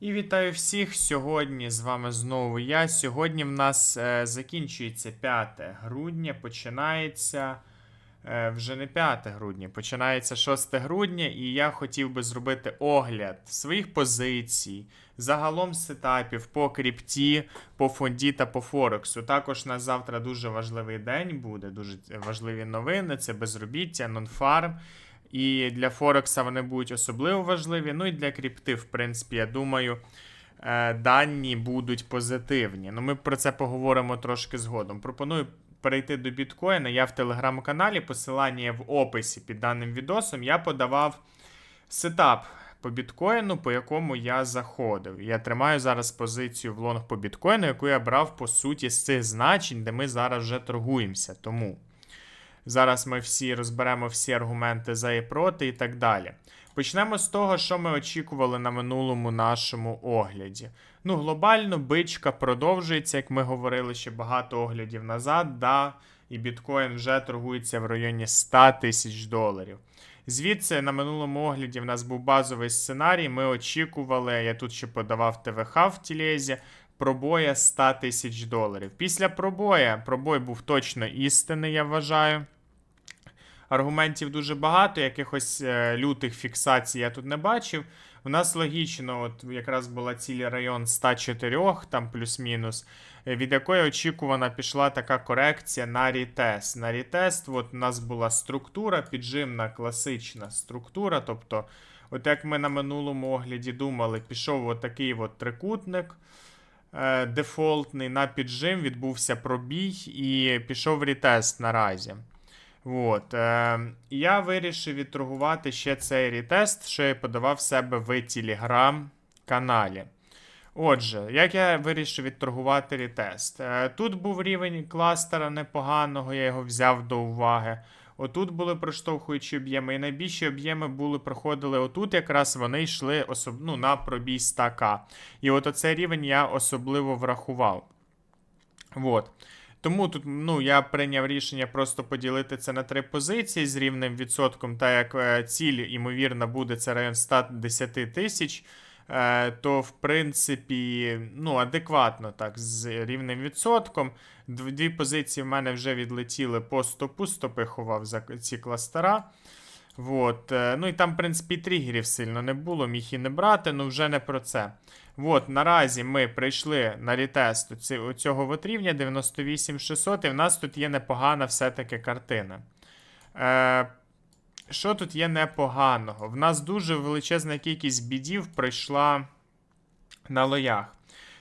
І вітаю всіх сьогодні. З вами знову я. Сьогодні в нас е, закінчується 5 грудня, починається е, вже не 5 грудня, починається 6 грудня, і я хотів би зробити огляд своїх позицій, загалом сетапів по крипті, по фонді та по Форексу. Також на завтра дуже важливий день буде, дуже важливі новини. Це безробіття, нонфарм. І для Форекса вони будуть особливо важливі. Ну і для крипти, в принципі, я думаю, е, дані будуть позитивні. Ну, ми про це поговоримо трошки згодом. Пропоную перейти до біткоїна. Я в телеграм-каналі, посилання в описі під даним відосом. Я подавав сетап по біткоїну, по якому я заходив. Я тримаю зараз позицію в лонг по біткоїну, яку я брав по суті з цих значень, де ми зараз вже торгуємося. Тому. Зараз ми всі розберемо всі аргументи за і проти і так далі. Почнемо з того, що ми очікували на минулому нашому огляді. Ну, глобально бичка продовжується, як ми говорили ще багато оглядів назад, да, і біткоін вже торгується в районі 100 тисяч доларів. Звідси на минулому огляді в нас був базовий сценарій. Ми очікували, я тут ще подавав ТВХ в тілезі, пробоя 100 тисяч доларів. Після пробоя, пробой був точно істинний, я вважаю. Аргументів дуже багато, якихось е, лютих фіксацій я тут не бачив. У нас логічно, от якраз була цілий район 104, там плюс-мінус, е, від якої очікувана пішла така корекція на рітест. На рітест от у нас була структура, піджимна класична структура. Тобто, от як ми на минулому огляді думали, пішов от такий от трикутник е, дефолтний на піджим, відбувся пробій і пішов рітест наразі. От, е, я вирішив відторгувати ще цей рітест, що я подавав себе в телеграм-каналі. Отже, як я вирішив відторгувати рітест? Е, тут був рівень кластера непоганого, я його взяв до уваги. Отут були проштовхуючі об'єми, і найбільші об'єми були проходили отут, якраз вони йшли особ... ну, на пробій стака. І от оцей рівень я особливо врахував. От. Тому тут ну, я прийняв рішення просто поділити це на три позиції з рівним відсотком, та як е, ціль, ймовірно, буде це район 110 тисяч. Е, то, в принципі, ну, адекватно так, з рівним відсотком. Дві позиції в мене вже відлетіли по стопу, стопи ховав за ці кластера. Вот. е, Ну і там, в принципі, тригерів сильно не було, міг і не брати, ну вже не про це. От, наразі ми прийшли на рітест цього от рівня 98600, і в нас тут є непогана все-таки картина. Е, що тут є непоганого? В нас дуже величезна кількість бідів пройшла на лоях.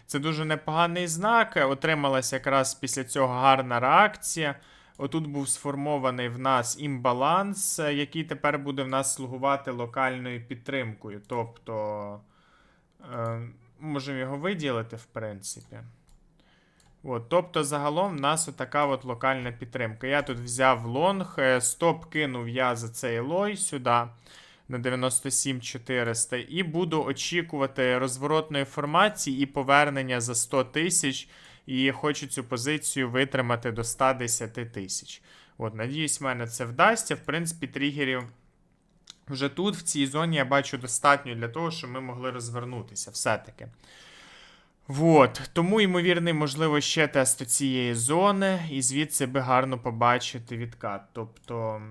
Це дуже непоганий знак. Отрималася якраз після цього гарна реакція. Отут був сформований в нас імбаланс, е, який тепер буде в нас слугувати локальною підтримкою. Тобто, е, можемо його виділити, в принципі. От, тобто, загалом в нас отака от локальна підтримка. Я тут взяв лонг, е, стоп кинув я за цей лой сюди на 97400 і буду очікувати розворотної формації і повернення за 100 тисяч. І хочу цю позицію витримати до 110 тисяч. От, надіюсь, в мене це вдасться. В принципі, тригерів вже тут, в цій зоні, я бачу достатньо для того, щоб ми могли розвернутися все-таки. Вот. Тому, ймовірний, можливо, ще тест цієї зони, і звідси би гарно побачити відкат. Тобто,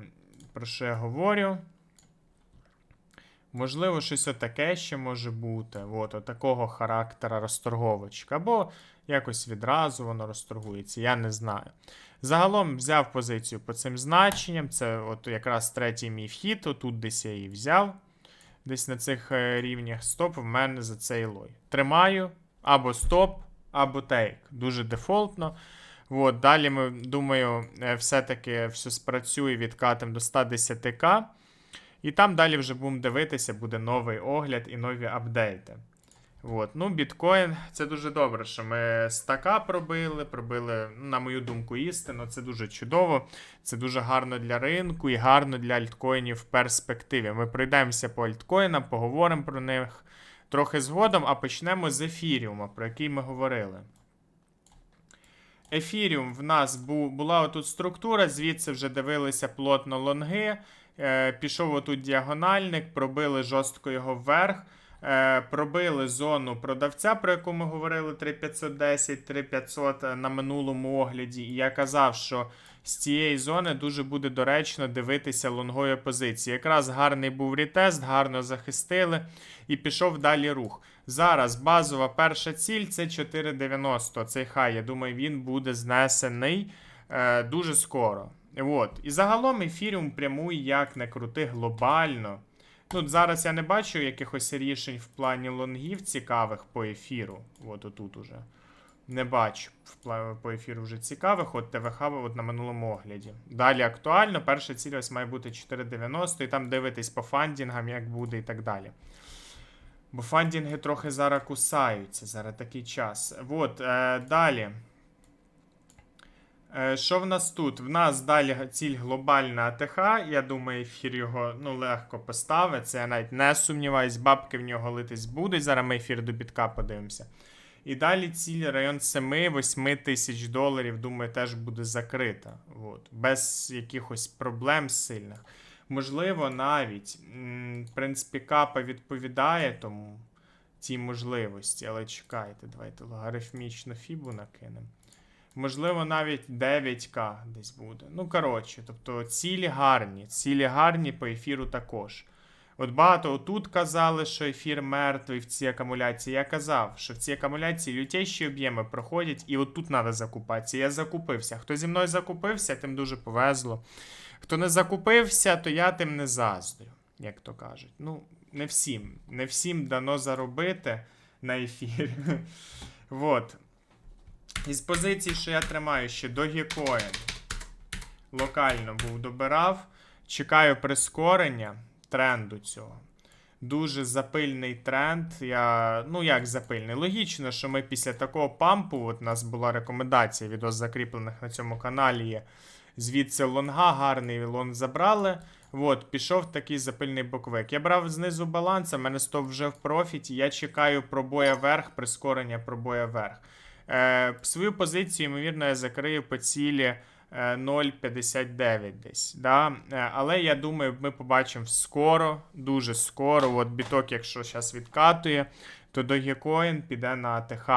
про що я говорю? Можливо, щось отаке ще може бути. От, отакого характера розторговочка. Або якось відразу воно розторгується, я не знаю. Загалом взяв позицію по цим значенням. Це от якраз третій мій вхід, отут десь я її взяв. Десь на цих е, рівнях стоп в мене за цей лой. Тримаю або стоп, або тейк. Дуже дефолтно. От, далі ми, думаю, е, все-таки все спрацює відкатом до 110к. І там далі вже будемо дивитися, буде новий огляд і нові апдейти. От. Ну, біткоін, це дуже добре, що ми стака пробили, пробили, ну, на мою думку, істину. Це дуже чудово. Це дуже гарно для ринку і гарно для альткоїнів в перспективі. Ми пройдемося по альткоїнам, поговоримо про них трохи згодом, а почнемо з ефіріума, про який ми говорили. Ефіріум в нас бу, була отут структура, звідси вже дивилися плотно лонги. Е, пішов отут діагональник, пробили жорстко його вверх. е, пробили зону продавця, про яку ми говорили 3510, 3500 на минулому огляді. І я казав, що з цієї зони дуже буде доречно дивитися лонгові позиції. Якраз гарний був рітест, гарно захистили і пішов далі рух. Зараз базова перша ціль це 4,90. Цей хай, я думаю, він буде знесений е, дуже скоро. От. І загалом ефіріум прямує як не крути глобально. Ну, зараз я не бачу якихось рішень в плані лонгів цікавих по ефіру. От отут уже. Не бачу по ефіру вже цікавих. От ТВХ от на минулому огляді. Далі актуально. Перша ціль ось має бути 4,90 і там дивитись по фандінгам, як буде і так далі. Бо фандінги трохи зараз кусаються, зараз такий час. От, е, далі. Е, що в нас тут? В нас далі ціль глобальна АТХ. Я думаю, ефір його ну, легко поставить. Я навіть не сумніваюсь, бабки в нього литись будуть. Зараз ми ефір до бітка подивимося. І далі ціль район 7-8 тисяч доларів, думаю, теж буде закрита. От. Без якихось проблем сильних. Можливо, навіть, в принципі, капа відповідає тому цій можливості, але чекайте, давайте логарифмічну фібу накинемо. Можливо, навіть 9К десь буде. Ну, коротше, тобто цілі гарні. Цілі гарні по ефіру також. От багато отут казали, що ефір мертвий в цій акумуляції. Я казав, що в цій акумуляції лютейші об'єми проходять, і отут треба закупатися. Я закупився. Хто зі мною закупився, тим дуже повезло. Хто не закупився, то я тим не заздрю, як то кажуть. Ну, не всім. Не всім дано заробити на ефірі. Вот. Із позицій, що я тримаю ще Dogecoin. Локально був добирав. Чекаю прискорення тренду цього. Дуже запильний тренд. Я, ну як запильний? Логічно, що ми після такого пампу, от у нас була рекомендація відео закріплених на цьому каналі. Є. Звідси лонга, гарний лонг забрали. От, пішов такий запильний боковик. Я брав знизу баланс, а мене стоп вже в профіті. Я чекаю пробоя вверх, прискорення пробоя вверх. Е, свою позицію, ймовірно, я закрию по цілі е, 0,59 десь. Да? Е, але я думаю, ми побачимо скоро, дуже скоро. От біток, якщо зараз відкатує, то Dogecoin піде на АТХ.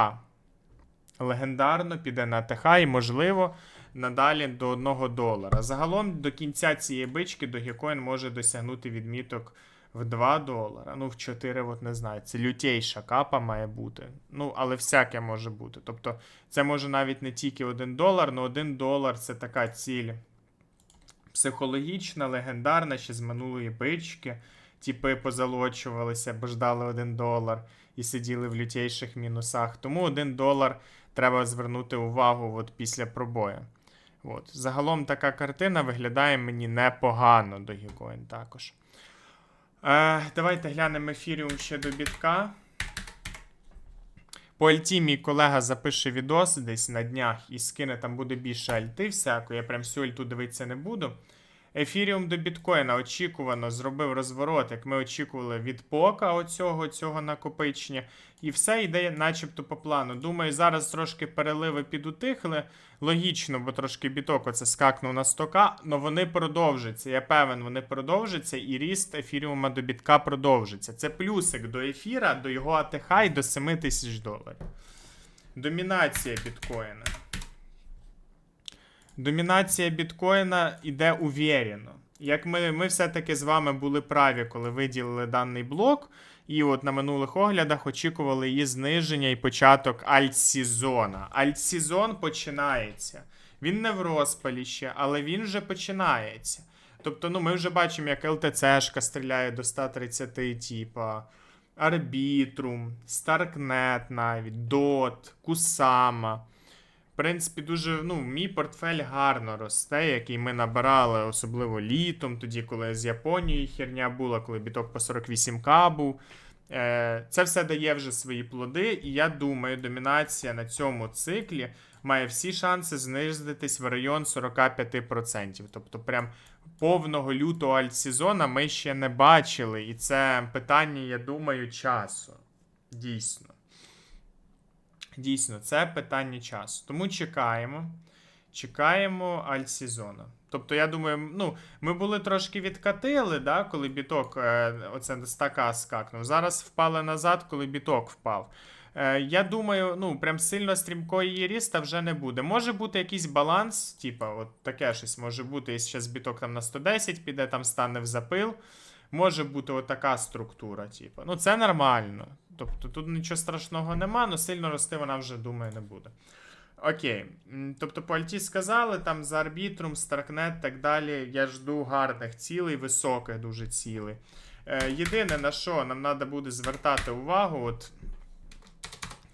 Легендарно піде на АТХ і, можливо, надалі до 1 долара. Загалом до кінця цієї бички Dogecoin може досягнути відміток в 2 долара. Ну, в 4, от не знаю. Це лютейша капа має бути. Ну, але всяке може бути. Тобто, це може навіть не тільки 1 долар, але 1 долар це така ціль психологічна, легендарна, ще з минулої бички. Тіпи позалочувалися, бо ждали 1 долар і сиділи в лютейших мінусах. Тому 1 долар треба звернути увагу от після пробою. От. Загалом така картина виглядає мені непогано до Dogecoin також. Е, давайте глянемо ефіріум ще до бітка. По альті мій колега запише відос десь на днях і скине там буде більше альти всякої. Я прям всю альту дивитися не буду. Ефіріум до біткоїна очікувано зробив розворот, як ми очікували від пока оцього цього накопичення. І все йде начебто по плану. Думаю, зараз трошки переливи підутихли. Логічно, бо трошки біток оце скакнув на 100к, але вони продовжаться. Я певен, вони продовжаться, і ріст ефіріума до бітка продовжиться. Це плюсик до ефіра, до його АТХ і до 7 тисяч доларів. Домінація біткоїна. Домінація біткоїна йде увірено. Як ми, ми все-таки з вами були праві, коли виділили даний блок, і от на минулих оглядах очікували її зниження і початок альтсезона. Альтсезон починається. Він не в розпалі ще, але він вже починається. Тобто, ну, ми вже бачимо, як ЛТЦшка стріляє до 130, типа, Арбітрум, Старкнет навіть, Дот, Кусама. Принципі, дуже ну, мій портфель гарно росте, який ми набирали, особливо літом, тоді, коли з Японією херня була, коли біток по 48к був. Е, Це все дає вже свої плоди, і я думаю, домінація на цьому циклі має всі шанси знизитись в район 45%. Тобто, прям повного лютого альтсезона ми ще не бачили. І це питання, я думаю, часу. Дійсно. Дійсно, це питання часу. Тому чекаємо. Чекаємо альтсезону. Тобто, я думаю, ну, ми були трошки відкатили, да, коли біток е, оце з така скакнув. Зараз впали назад, коли біток впав. Е, я думаю, ну, прям сильно стрімкої її ріста вже не буде. Може бути якийсь баланс, типа, от таке щось може бути, якщо зараз біток там на 110 піде, там стане в запил. Може бути отака структура, типу. Ну, це нормально. Тобто тут нічого страшного нема, але сильно рости вона вже, думаю, не буде. Окей. Тобто по Альті сказали, там за арбітрум, Старкнет, так далі. Я жду гарних цілей, високих дуже цілей. Е, єдине на що нам треба буде звертати увагу, от.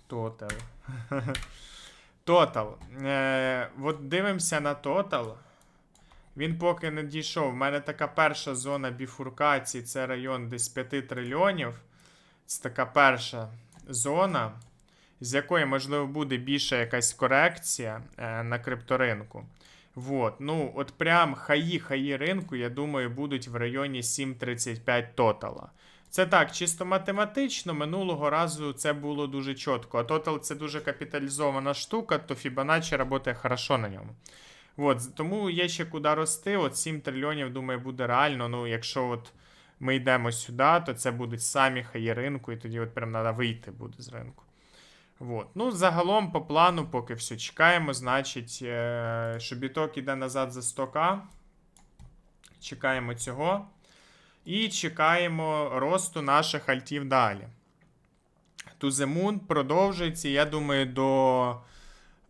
Тотал. Тотал. Е, от дивимося на тотал. Він поки не дійшов. У мене така перша зона біфуркації, це район десь 5 трильйонів. Це така перша зона, з якої, можливо, буде більша якась корекція е, на крипторинку. Вот. Ну, от прям хаї хаї ринку, я думаю, будуть в районі 7.35 тотала. Це так, чисто математично, минулого разу це було дуже чітко. А тотал це дуже капіталізована штука, то Fibonacci працює хорошо на ньому. От, тому є ще куди рости. От 7 трильйонів, думаю, буде реально. Ну, якщо от ми йдемо сюди, то це будуть самі хаї ринку, і тоді от прям треба вийти буде з ринку. От. Ну, загалом, по плану, поки все чекаємо, значить, е, що біток іде назад за 100к. Чекаємо цього. І чекаємо росту наших альтів далі. Moon продовжується, я думаю, до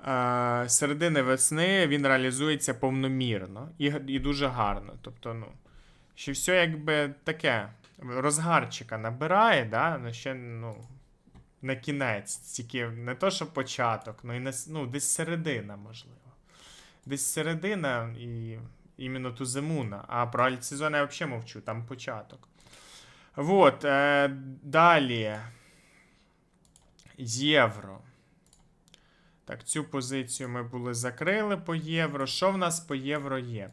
е, середини весни він реалізується повномірно і, і дуже гарно. Тобто, ну, що все якби таке розгарчика набирає, да? ну, ще ну, на кінець, тільки не то, що початок, ну і с- ну, десь середина, можливо. Десь середина і іменно Туземуна. А про альтсезон я взагалі мовчу, там початок. Вот, е, далі. Євро. Так, цю позицію ми були закрили по євро. Що в нас по євро є?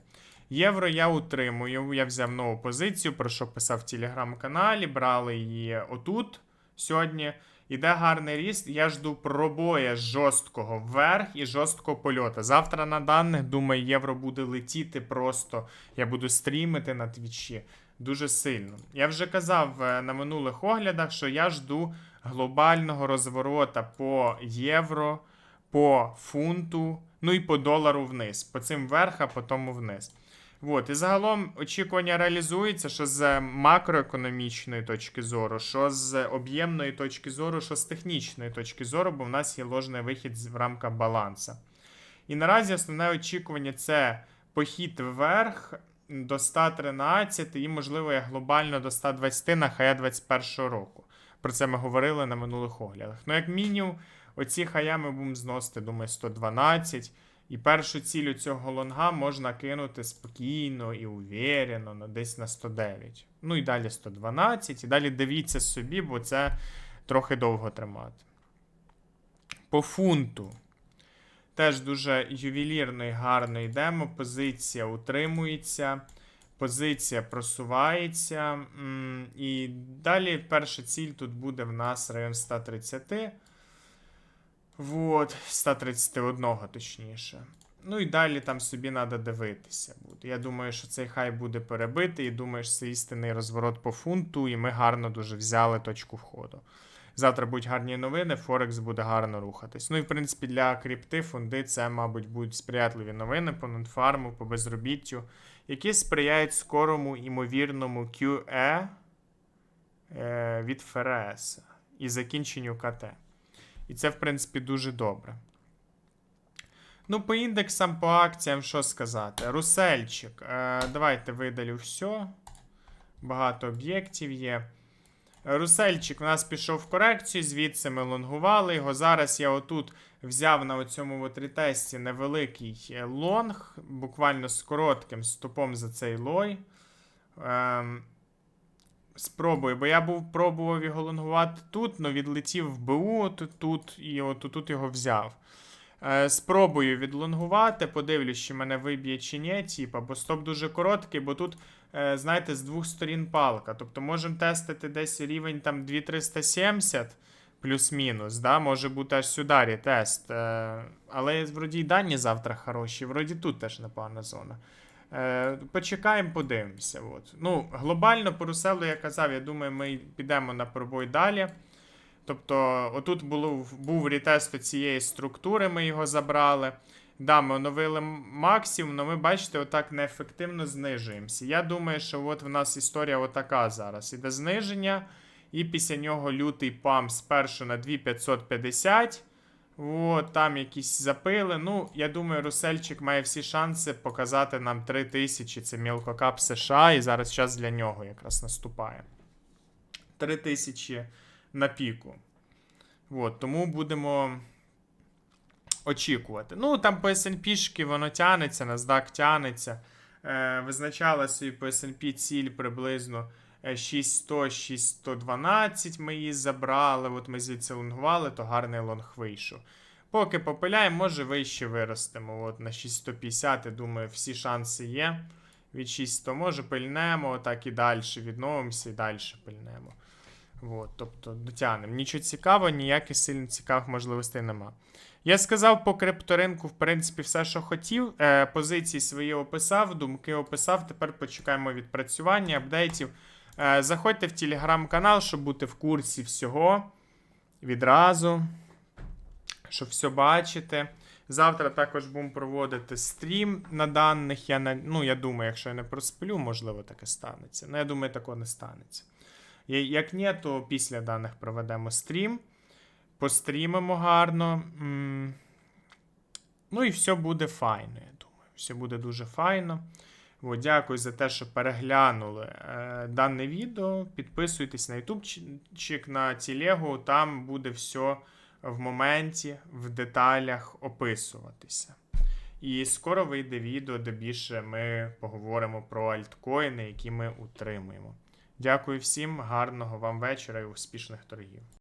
Євро я утримую. Я взяв нову позицію, про що писав в телеграм-каналі. Брали її отут сьогодні. Іде гарний ріст. Я жду пробоя жорсткого вверх і жорсткого польоту. Завтра на даних, думаю, євро буде летіти просто. Я буду стрімити на твічі дуже сильно. Я вже казав е, на минулих оглядах, що я жду глобального розворота по євро, по фунту, ну і по долару вниз. По цим вверх, а потім вниз. От, і загалом очікування реалізується, що з макроекономічної точки зору, що з об'ємної точки зору, що з технічної точки зору, бо в нас є ложний вихід в рамках баланса. І наразі основне очікування це похід вверх до 113 і, можливо, глобально до 120 на хая 21 року. Про це ми говорили на минулих оглядах. Ну, як мінімум, оці хая ми будемо зносити, думаю, 112. І першу ціль у цього лонга можна кинути спокійно і уверено, ну, десь на 109. Ну і далі 112. І далі дивіться собі, бо це трохи довго тримати. По фунту. Теж дуже ювелірно і гарно йдемо. Позиція утримується, позиція просувається. І далі перша ціль тут буде в нас район 130. Вот, 131 точніше. Ну і далі там собі треба дивитися буде. Я думаю, що цей хай буде перебитий, і думаю, що це істинний розворот по фунту, і ми гарно дуже взяли точку входу. Завтра будуть гарні новини, Форекс буде гарно рухатись. Ну і в принципі для крипти фонди це, мабуть, будуть сприятливі новини по нонфарму, по безробіттю, які сприяють скорому імовірному QE е, від ФРС і закінченню КТ. І це, в принципі, дуже добре. Ну, по індексам, по акціям, що сказати? Русельчик. Е, давайте видалю все. Багато об'єктів є. Русельчик у нас пішов в корекцію, звідси ми лонгували його. Зараз я отут взяв на цьому от ретесті невеликий е, лонг, буквально з коротким стопом за цей лой. Ем, спробую, бо я був пробував його лонгувати тут, але відлетів в БУ тут, тут і от тут його взяв. Е, спробую відлонгувати, подивлюсь, чи мене виб'є чи ні, типа, бо стоп дуже короткий, бо тут, е, знаєте, з двох сторін палка. Тобто можемо тестити десь рівень там 2370 плюс-мінус. Да? Може бути аж сюди рітест. Е, але вроді й дані завтра хороші, вроді тут теж непогана зона. Е, почекаємо, подивимося. От. Ну, глобально по Руселу я казав, я думаю, ми підемо на пробой далі. Тобто, отут було, був рітест цієї структури, ми його забрали. Да, ми оновили максимум, але ми, бачите, отак неефективно знижуємося. Я думаю, що от в нас історія отака зараз. Іде зниження, і після нього лютий пам спершу на 2550. От, там якісь запили. Ну, я думаю, Русельчик має всі шанси показати нам 3000. Це мілкокап США, і зараз час для нього якраз наступає. 3000 на піку. От, тому будемо очікувати. Ну, там по S&P воно тянеться, NASDAQ тянеться. Е, визначала собі по S&P ціль приблизно 6100 6112 ми її забрали. От ми звідси лонгували, то гарний лонг вийшов. Поки попиляємо, може вище виростемо. От на 6150, я думаю, всі шанси є. Від 6100 може пильнемо, так і далі відновимося і далі пильнемо. От, тобто дотягнемо. Нічого цікавого, ніяких сильно цікавих можливостей нема. Я сказав по крипторинку, в принципі, все, що хотів. Е, позиції свої описав, думки описав. Тепер почекаємо відпрацювання, апдейтів. Е, заходьте в телеграм-канал, щоб бути в курсі всього відразу. Щоб все бачити. Завтра також будемо проводити стрім на даних. Я, на- ну, я думаю, якщо я не просплю, можливо, таке станеться. Ну, я думаю, такого не станеться. Як ні, то після даних проведемо стрім. Пострімимо гарно. Ну і все буде файно, я думаю. Все буде дуже файно. Дякую за те, що переглянули е, дане відео. Підписуйтесь на ютубчик, на телегу. Там буде все в моменті, в деталях описуватися. І скоро вийде відео, де більше ми поговоримо про альткоїни, які ми утримуємо. Дякую всім, гарного вам вечора і успішних торгів.